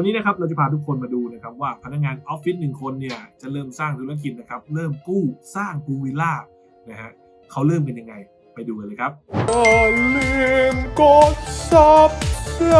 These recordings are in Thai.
วันนี้นะครับเราจะพาทุกคนมาดูนะครับว่าพนักงานออฟฟิศหนึ่งคนเนี่ยจะเริ่มสร้างธุรกิจนะครับเริ่มกู้สร้างกูวิลล่านะฮะเขาเริ่มเป็นยังไงไปดูกันเลยครับอย่าลืมกดซับสไคร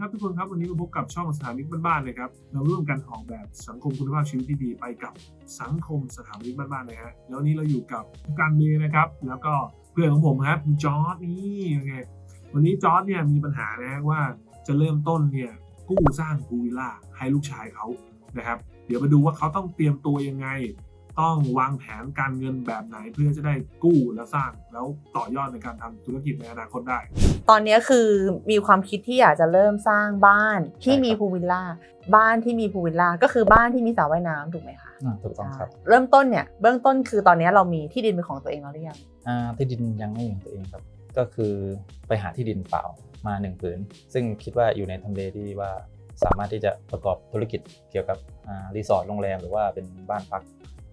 ครับทุกคนครับ วันนี้มาพบกับช่องสถานีบ้านๆนะครับ เราร่วมกันออกแบบสังคมคุณภาพชีวิตที่ดีไปกับสังคมสถานีบ้านๆนะฮะแล้ววันนี้เราอยู่กับการเมย์นะครับ แล้วก็เพื่อนของผมครับคุณจอร์ดนี่ยังไงวันนี้จอร์ดเนี่ยมีปัญหานะฮะว่าจะเริ่มต้นเนี่ยกู้สร้างพูวิลล่าให้ลูกชายเขานะครับ เดี๋ยวมาดูว่าเขาต้องเตรียมตัวยังไง ต้องวางแผนการเงินแบบไหนเพื่อจะได้กู้และสร้างแล้วต่อยอดในการทำธุรกิจในอนาคตได้ ตอนนี้คือมีความคิดที่อยากจะเริ่มสร้างบ้านที่ใช่ครับมีพูลวิลล่าบ้านที่มีพูลวิลล่าก็คือบ้านที่มีสระว่ายน้ำถูกไหมคะอ่าถูกต้องครับใช่เริ่มต้นเนี่ยเบื้องต้นคือตอนนี้เรามีที่ดินเป็นของตัวเองแล้วหรือยังอ่าที่ดินยังไม่มีของตัวเองครับ ก็คือไปหาที่ดินเปล่ามาหนึ่งผืน ซึ่งคิดว่าอยู่ในทำเลที่ว่าสามารถที่จะประกอบธุรกิจเกี่ยวกับอ่ารีสอร์ทโรงแรมหรือว่าเป็นบ้านพัก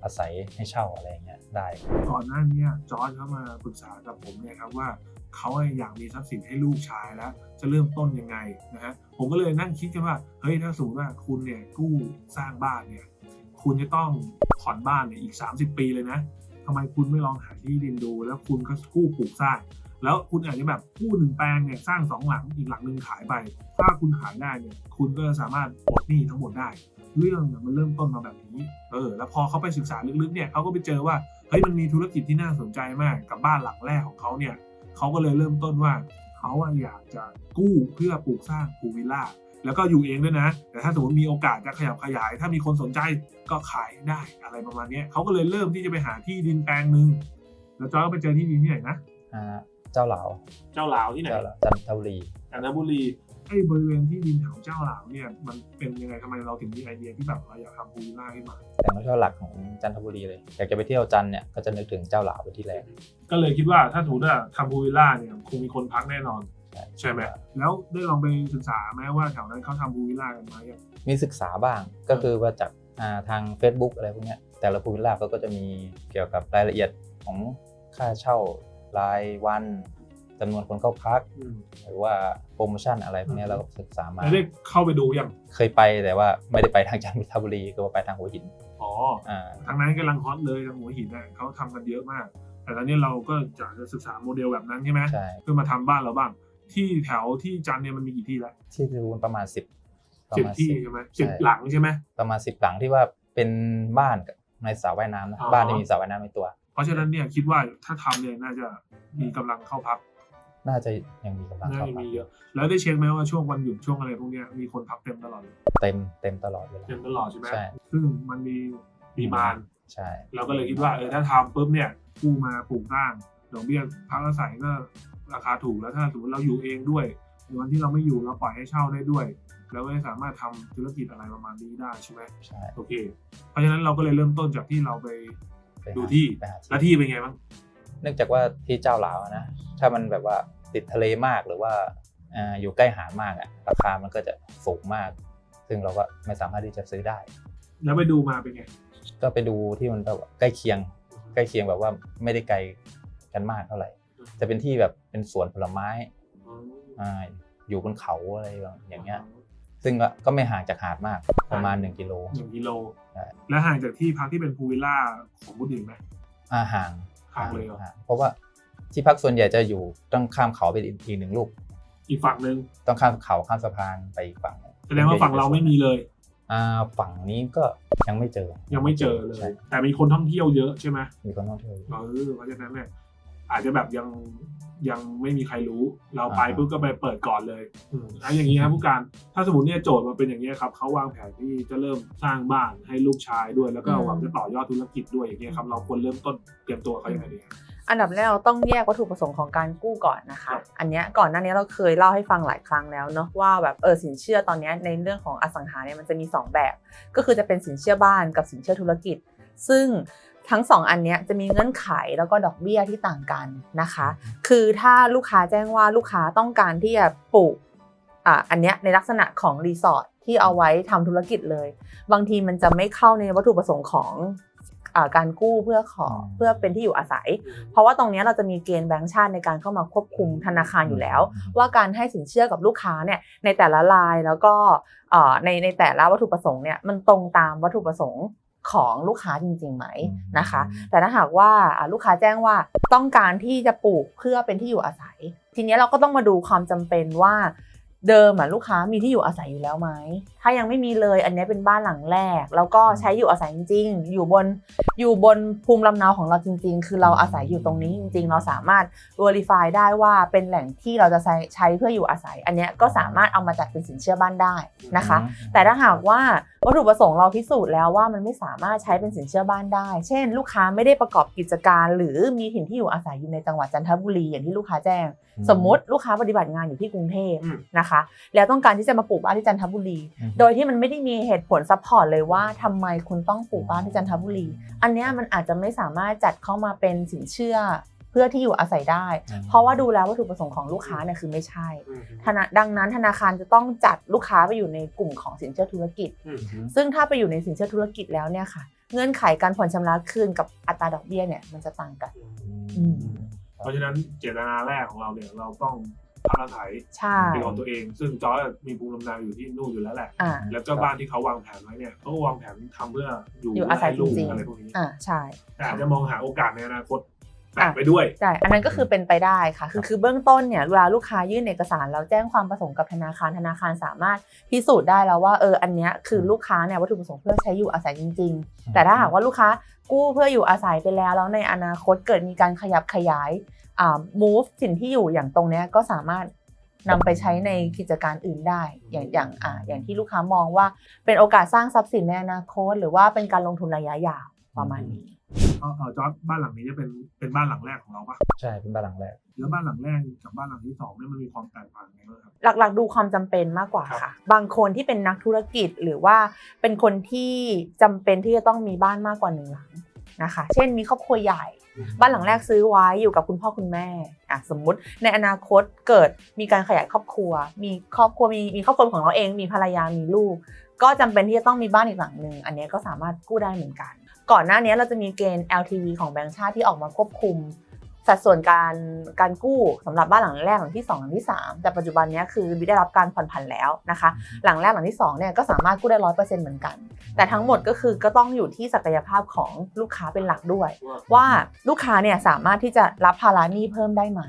อาศัยให้เช่าอะไรอย่างเงี้ยได้ ก่อนหน้านี้จอร์จเขามาปรึกษากับผมเนี่ยครับว่าเขาอยากมีทรัพย์สินให้ลูกชายแล้ว จะเริ่มต้นยังไงนะฮะผมก็เลยนั่งคิดกันว่าเฮ้ยถ้าสมมติว่าคุณเนี่ยกู้สร้างบ้านเนี่ยคุณจะต้องผ่อนบ้านเนี่ยอีก 30 ปีเลยนะทำไมคุณไม่ลองหาที่ดินดู แล้วคุณก็กู้ปลูกสร้าง แล้วคุณอาจจะแบบกู้หนึ่งแปลงเนี่ยสร้างสองหลังอีกหลังหนึ่งขายไป ถ้าคุณขายได้เนี่ยคุณก็สามารถปลดหนี้ทั้งหมดได้ เรื่องเนี่ยมันเริ่มต้นมาแบบนี้ เออ แล้วพอเขาไปศึกษาลึกๆเนี่ยเขาก็ไปเจอว่าเฮ้ยมันมีธุรกิจที่น่าสนใจมากกับบ้านหลังแรกของเขาเนี่ยเขาก็เลยเริ่มต้นว่าเขาอะอยากจะกู้เพื่อปลูกสร้างพูลวิลล่าแล้วก็อยู่เองด้วยนะ แต่ถ้าสมมติมีโอกาสจะขยับขยาย ถ้ามีคนสนใจก็ขายได้อะไรประมาณเนี้ยเขาก็เลยเริ่มที่จะไปหาที่ดินแปลงหนึ่งแล้วจอยก็ไปเจอที่ดินที่ไหนนะอ่าเจ้าเหลาเจ้าหลาวที่ไหนเจ้าเหลาจันทบุรีจันทบุรี ไอ้บริเวณที่ดินแถวเจ้าหลาวเนี่ยมันเป็นยังไงทำไมเราถึงมีไอเดียที่แบบเราอยากทำพูลวิลล่าขึ้นมาแต่ไม่ใช่หลักของจันทบุรีเลยอยากจะไปเที่ยวจันทร์เนี่ยก็จะนึกถึงเจ้าเหลาเป็นที่แรกก็เลยคิดว่าถ้าสมมติว่าทำพูลวิลล่าเนี่ยคงมีคนพักแน่นอน ใช่ไหมแล้วได้ลองไปศึกษาไหมว่าแถวนั้นเขาทำพูลวิลล่ากันไหมอะมีศึกษาบ้างก็คือว่าจากอ่าทาง Facebook อะไรพวกเนี้ยแต่ละพูลวิลล่าก็ก็จะมีเกี่ยวกับรายละเอียดของค่าเช่ารายวัน จำนวนคนเข้าพักอืมหรือว่าโปรโมชั่นอะไรพวกเนี้ยเราก็ศึกษามาแล้วได้เข้าไปดูยังเคยไปแต่ว่าไม่ได้ไปทางจันทบุรีก็ว่าไปทางหัวหินอ๋ออ่าทางนั้นกำลังฮอตเลยทางหัวหินน่ะเขาทำกันเยอะมาก แต่ตอนนี้เราก็อยากจะศึกษาโมเดลแบบนั้นใช่ไหมใช่เพื่อมาทำบ้านเราบ้าง ที่แถวที่จันทร์เนี่ยมันมีกี่ที่ละที่ดูประมาณสิบประสิบมาณที่10ใช่ไหมใช่สิบหลังใช่ไหมประมาณสิบหลังที่ว่าเป็นบ้านกับในสระว่ายน้ำนะอ๋อบ้านที่มีสระว่ายน้ำในตัว เพราะฉะนั้นเนี่ยคิดว่าถ้าทำเนี่ยน่าจะมีกำลังเข้าพัก น่าจะยังมีกำลังน่าเข้าจะมามีเยอะ แล้วได้เช็คไหมว่าช่วงวันหยุดช่วงอะไรพวกเนี้ยมีคนพักเต็มตลอดเลยเต็มเต็มตลอดเวลา เต็มตลอดใช่ไหมใช่ ซึ่งมันมีดีมานใช่ เราก็เลยคิดว่าเออถ้าทำปุ๊บเนี่ยกู้มาปลูกสร้างดอกเบี้ยพักอาศัยก็ราคาถูกแล้วถ้าสมมติเราอยู่เองด้วยในวันที่เราไม่อยู่เราปล่อยให้เช่าได้ด้วย แล้วก็สามารถทำธุรกิจอะไรประมาณนี้ได้ใช่ไหมใช่โอเค เพราะฉะนั้นเราก็เลยเริ่มต้นจากที่เราไป ไปหาดูที่ ไปหาแล้วที่เป็นไงบ้าง เนื่องจากว่าที่เจ้าหลาวอะนะถ้ามันแบบว่าติดทะเลมากหรือว่าอ่าอยู่ใกล้หาดมากอะราคามันก็จะสูงมาก ซึ่งเราก็ไม่สามารถที่จะซื้อได้ แล้วไปดูมาเป็นไง ก็ไปดูที่มันแบบว่าใกล้เคียง ใกล้เคียงแบบว่าไม่ได้ไกลกันมากเท่าไหร่ จะเป็นที่แบบเป็นสวนผลไม้อ่าอยู่บนเขาอะไรอย่างเงี้ย ซึ่งก็ก็ไม่ห่างจากหาดมากประมาณ 1 กิโล หนึ่งกิโล ใช่ และห่างจากที่พักที่เป็นพูลวิลล่าของบุญหญิงไหมอ่าห่าง ห่างเลยเหรอห่างเพราะว่าที่พักส่วนใหญ่จะอยู่ต้องข้ามเขาไปอีกอีกหนึ่งลูก อีกฝั่งหนึ่งต้องข้ามเขาข้ามสะพานไปอีกฝั่งหนึ่งแสดงว่าฝั่งเราไม่มีเลยอ่าฝั่งนี้ก็ยังไม่เจอ ยังไม่เจอเลใช่ยแต่มีคนท่องเที่ยวเยอะใช่ไหมมีคนท่องเที่ยวอยู่เออเพราะฉะนั้นเนี่ย อาจจะแบบยังยังไม่มีใครรู้ เราไปอ่าปุ๊บก็ไปเปิดก่อนเลยอืมอะอย่างนี้ครับผู้การถ้าสมมติเนี่ยโจทย์มาเป็นอย่างนี้ยครับเขาวางแผนที่จะเริ่มสร้างบ้านให้ลูกชายด้วย แล้วก็อืมหวังจะต่อยอดธุรกิจด้วยอย่างเงี้ยครับเราควรเริ่มต้นเตรียมตัวเขายังไงดีครับอันดับแรกเราต้องแยกวัตถุประสงค์ของการกู้ก่อนนะครัคะบอันเนี้ยก่อนหน้านี้เราเคยเล่าให้ฟังหลายครั้งแล้วเนาะว่าแบบเออสินเชื่อตอนเนี้ยในเรื่องของอสังหาเนี่ยมันจะมี 2 แบบ ก็คือจะเป็นสินเชื่อบ้านกับสินเชื่อธุรกิจ ซึ่ง ทั้งสองอันเนี้ยจะมีเงื่อนไขแล้วก็ดอกเบี้ยที่ต่างกันนะคะ คือถ้าลูกค้าแจ้งว่าลูกค้าต้องการที่จะปลูกอะอันเนี้ยในลักษณะของรีสอร์ทที่เอาไว้ทำธุรกิจเลย บางทีมันจะไม่เข้าในวัตถุประสงค์ของอ่าการกู้เพื่อขออืมเพื่อเป็นที่อยู่อาศัย เพราะว่าตรงเนี้ยเราจะมีเกณฑ์แบงก์ชาติในการเข้ามาควบคุมธนาคารอยู่แล้ว ว่าการให้สินเชื่อกับลูกค้าเนี่ยในแต่ละรายแล้วก็เอ่อในในแต่ละวัตถุประสงค์เนี่ยมันตรงตามวัตถุประสงค์ ของลูกค้าจริงๆไหมนะคะ แต่ถ้าหากว่าอ่าลูกค้าแจ้งว่าต้องการที่จะปลูกเพื่อเป็นที่อยู่อาศัย ทีเนี้ยเราก็ต้องมาดูความจำเป็นว่าเดิมอะลูกค้ามีที่อยู่อาศัยอยู่แล้วไหม ถ้ายังไม่มีเลยอันเนี้ยเป็นบ้านหลังแรก แล้วก็ใช้อยู่อาศัยจริงๆ อยู่บนอยู่บนภูมิลำเนาของเราจริง ๆ คือเราอาศัยอยู่ตรงนี้จริง ๆ เราสามารถ verify ได้ว่าเป็นแหล่งที่เราจะใช้ใช้เพื่ออยู่อาศัย อันเนี้ยก็สามารถเอามาจัดเป็นสินเชื่อบ้านได้นะคะ แต่ถ้าหากว่าวัตถุประสงค์เราพิสูจน์แล้วว่ามันไม่สามารถใช้เป็นสินเชื่อบ้านได้ เช่น ลูกค้าไม่ได้ประกอบกิจการ หรือมีถิ่นที่อยู่อาศัยอยู่ในจังหวัดจันทบุรีอย่างที่ลูกค้าแจ้ง สมมติลูกค้าปฏิบัติงานอยู่ที่กรุงเทพอืมนะคะ แล้วต้องการที่จะมาปลูกบ้านที่จันทบุรีอืมโดยที่มันไม่ได้มีเหตุผลซัพพอร์ตเลยว่าทำไมคุณต้องปลูกบ้านที่จันทบุรี อันเนี้ยมันอาจจะไม่สามารถจัดเข้ามาเป็นสินเชื่อเพื่อที่อยู่อาศัยได้อืมเพราะว่าดูแล้ววัตถุประสงค์ของลูกค้าเนี่ยคือไม่ใช่อืมธนาดังนั้นธนาคารจะต้องจัดลูกค้าไปอยู่ในกลุ่มของสินเชื่อธุรกิจอืมซึ่งถ้าไปอยู่ในสินเชื่อธุรกิจแล้วเนี่ยค่ะ เงื่อนไขการผ่อนชำระคืนกับอัตราดอกเบี้ยเนี่ยมันจะต่างกันอืมเพราะฉะนั้นเจตนาแรกของเราเนี่ยเราต้อง พักอาศัยใช่เป็นของตัวเอง ซึ่งจอร์จมีภูมิลำเนาอยู่ที่นู่นอยู่แล้วแหละ อ่า แล้วก็บ้านที่เขาวางแผนไว้เนี่ยเขาก็วางแผนทำเพื่ออยู่อยู่อาศัยให้ลูกจริงๆ อะไรพวกนี้อ่าใช่ แต่อาจจะมองหาโอกาสในอนาคตแตะไปด้วย ใช่ อันนั้นก็คือเป็นไปได้ค่ะ คือคือเบื้องต้นเนี่ยเวลาลูกค้ายื่นเอกสารแล้วแจ้งความประสงค์กับธนาคารธนาคารสามารถพิสูจน์ได้แล้วว่าเอออันเนี้ยคือลูกค้าเนี่ยวัตถุประสงค์เพื่อใช้อยู่อาศัยจริง ๆ แต่ถ้าหากว่าลูกค้ากู้เพื่ออยู่อาศัยไปแล้วแล้วในอนาคตเกิดมีการขยับขยายอ่า move สินที่อยู่อย่างตรงเนี้ยก็สามารถนำไปใช้ในกิจการอื่นได้ อย่างอย่างอ่าอย่างที่ลูกค้ามองว่าเป็นโอกาสสร้างทรัพย์สินในอนาคต หรือว่าเป็นการลงทุนระยะยาวประมาณนี้เออเออจอร์จบ้านหลังนี้จะเป็นเป็นบ้านหลังแรกของเราปะใช่เป็นบ้านหลังแรกแล้วบ้านหลังแรกกับบ้านหลังที่สองเนี่ยมันมีความแตกต่างไงบ้างครับหลักๆ ดูความจำเป็นมากกว่าครับค่ะ บางคนที่เป็นนักธุรกิจหรือว่าเป็นคนที่จำเป็นที่จะต้องมีบ้านมากกว่าหนึ่งหลัง นะคะ เช่นมีครอบครัวใหญ่ บ้านหลังแรกซื้อไว้อยู่กับคุณพ่อคุณแม่อะสมมุติในอนาคตเกิดมีการขยายครอบครัว มีครอบครัวมีมีครอบครัวของเราเองมีภรรยามีลูก ก็จำเป็นที่จะต้องมีบ้านอีกหลังหนึ่งอันเนี้ยก็สามารถกู้ได้เหมือนกัน ก่อนหน้านี้เราจะมีเกณฑ์ LTV ของแบงก์ชาติที่ออกมาควบคุม สัดส่วนการการกู้สำหรับบ้านหลังแรกหลังที่2หลังที่ 3 แต่ปัจจุบันเนี้ยคือได้รับการผ่อนผันแล้วนะคะ หลังแรกหลังที่2เนี่ยก็สามารถกู้ได้ร้อยเปอร์เซ็นต์เหมือนกัน แต่ทั้งหมดก็คือก็ต้องอยู่ที่ศักยภาพของลูกค้าเป็นหลักด้วย ว่าลูกค้าเนี่ยสามารถที่จะรับภาระหนี้เพิ่มได้ไหม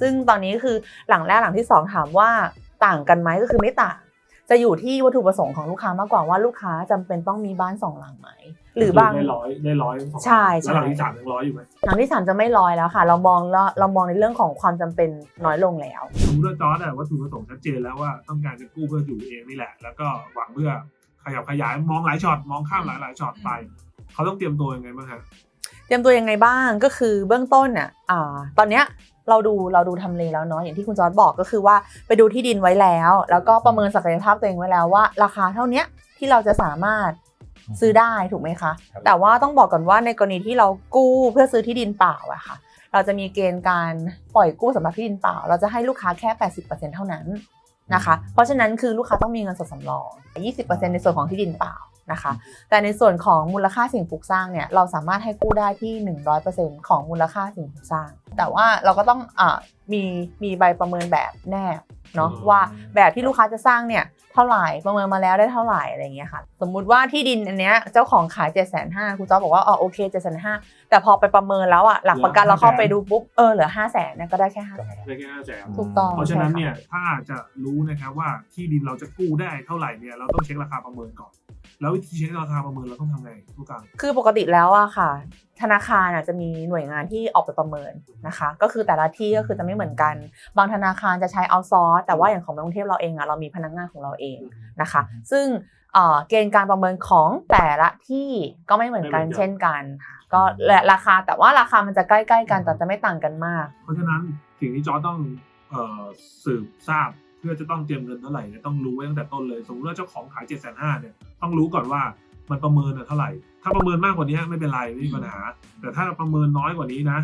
ซึ่งตอนนี้คือหลังแรกหลังที่ 2 ถามว่าต่างกันไหมก็คือไม่ต่างจะอยู่ที่วัตถุประสงค์ของลูกค้ามากกว่าว่าลูกค้าจำเป็นต้องมีบ้านสองหลังไหม หรือบางได้ร้อยได้ร้อยทั้งสองใช่ใช่แล้วหลังที่สามยังร้อยอยู่ไหมหลังที่3จะไม่ลอยแล้วค่ะ เรามองแล้วเรามองในเรื่องของความจำเป็นน้อยลงแล้ว สมมติว่าจอร์ดอะวัตถุประสงค์ชัดเจนแล้วว่าต้องการจะกู้เพื่ออยู่เองนี่แหละ แล้วก็หวังเพื่อขยับขยายมองหลายช็อตมองข้ามหลายหลายช็อตไป เขาต้องเตรียมตัวยังไงบ้างครับเตรียมตัวยังไงบ้างก็คือเบื้องต้นน่ะอ่าตอนเนี้ยเราดูเราดูทำเลแล้วเนาะอย่างที่คุณจอร์ดบอกก็คือว่าไปดูที่ดินไว้แล้ว แล้วก็ประเมินศักยภาพตัวเองไว้แล้วว่า ราคาเท่าเนี้ยที่เราจะสามารถ ซื้อได้ถูกไหมคะครับแต่ว่าต้องบอกก่อนว่าในกรณีที่เรากู้เพื่อซื้อที่ดินเปล่าอะค่ะ เราจะมีเกณฑ์การปล่อยกู้สำหรับที่ดินเปล่า เราจะให้ลูกค้าแค่ 80%เท่านั้นนะคะ เพราะฉะนั้นคือลูกค้าต้องมีเงินสดสำรอง 20%ในส่วนของที่ดินเปล่านะคะ แต่ในส่วนของมูลค่าสิ่งปลูกสร้างเนี่ย เราสามารถให้กู้ได้ที่ 100%ของมูลค่าสิ่งปลูกสร้าง แต่ว่าเราก็ต้องอามีมีใบประเมินแบบแนบ เนาะอืมว่าแบบที่ลูกค้าจะสร้างเนี่ยเท่าไหร่ประเมินมาแล้วได้เท่าไหร่อะไรอย่างเงี้ยค่ะสมมุติว่าที่ดินอันเนี้ยเจ้าของขาย7 5 0 0 0คุณจ๊อบบอกว่าอ๋อโอเค7 5 0 0 0แต่พอไปประเมินแล้วอะหลักประกันเราเข้าไปดูปุ๊บเออเหลือ5 0 0 0 0นเนี่ยก็ได้แค่5 0 0 0 0ได้แค่ห้าแสนถูกต้องเพราะฉะนั้นใช่ค่ะเนี่ยถ้าจะรู้นะครับว่าที่ดินเราจะกู้ได้เท่าไหร่เนี่ยเราต้องเช็คราคาประเมินก่อน แล้ววิธีเช็คราคาประเมินเราต้องทำไงผู้การคือปกติแล้วอะค่ะ ธนาคารอะจะมีหน่วยงานที่ออกไปประเมินนะคะ ก็คือแต่ละที่ก็คือจะไม่เหมือนกัน บางธนาคารจะใช้เอาซอร์สแต่ว่าอย่างของกรุงเทพเราเองอะเรามีพนักงานของเราเองนะคะ ซึ่งเอ่อเกณฑ์การประเมินของแต่ละที่ก็ไม่เหมือนกันไม่เหมือนกันเช่นกันค่ะก็และราคาแต่ว่าราคามันจะใกล้ ๆ กันแต่จะไม่ต่างกันมาก เพราะฉะนั้นสิ่งที่จอร์จต้องเอ่อสืบทราบ เพื่อจะต้องเตรียมเงินเท่าไหร่เนี่ยต้องรู้ไว้ตั้งแต่ต้นเลย สมมติว่าเจ้าของขายเจ็ดแสนห้าเนี่ยต้องรู้ก่อนว่ามันประเมินอะเท่าไหร่ ถ้าประเมินมากกว่านี้ไม่เป็นไรไม่มีปัญหา แต่ถ้าประเมินน้อยกว่านี้นะ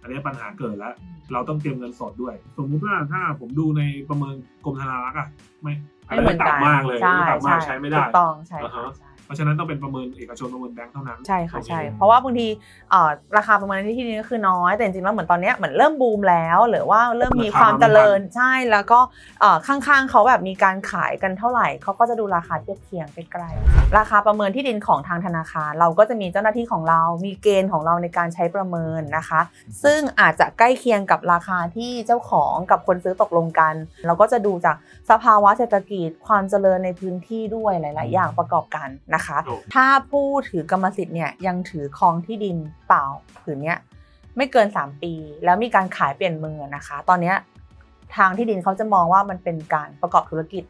อันนี้ปัญหาเกิดแล้ว เราต้องเตรียมเงินสดด้วย สมมุติว่าถ้าผมดูในประเมินกรมธนารักษ์อะไม่ไม่เหมือนกันต่ำมากเลยใช่ต่ำมากใช่ใช้ไม่ได้ถูกต้องใช่อ่าค่ะฮะใช่ เพราะฉะนั้นต้องเป็นประเมินเอกชนประเมินแบงก์เท่านั้นใช่ค่ะโอเใช่เพราะว่าบางทีเอ่อราคาประมาณที่ดินก็คือน้อย แต่จริงๆแล้วเหมือนตอนเนี้ยเหมือนเริ่มบูมแล้ว หรือว่าเริ่มมีความเจริญใช่แล้วก็เอ่อข้างๆเขาแบบมีการขายกันเท่าไหร่เขาก็จะดูราคาเทียบเคียงใกล้ๆราคาประเมินที่ดินของทางธนาคาร เราก็จะมีเจ้าหน้าที่ของเรา มีเกณฑ์ของเราในการใช้ประเมินนะคะ ซึ่งอาจจะใกล้เคียงกับราคาที่เจ้าของกับคนซื้อตกลงกัน เราก็จะดูจากสภาวะเศรษฐกิจความเจริญในพื้นที่ด้วยหลาย ๆ อย่างประกอบกันนะคะถูกถ้าผู้ถือกรรมสิทธิ์เนี่ยยังถือครองที่ดินเปล่าผืนเนี้ยไม่เกิน 3 ปี แล้วมีการขายเปลี่ยนมือนะคะ ตอนเนี้ยทางที่ดินเขาจะมองว่ามันเป็นการประกอบธุรกิจ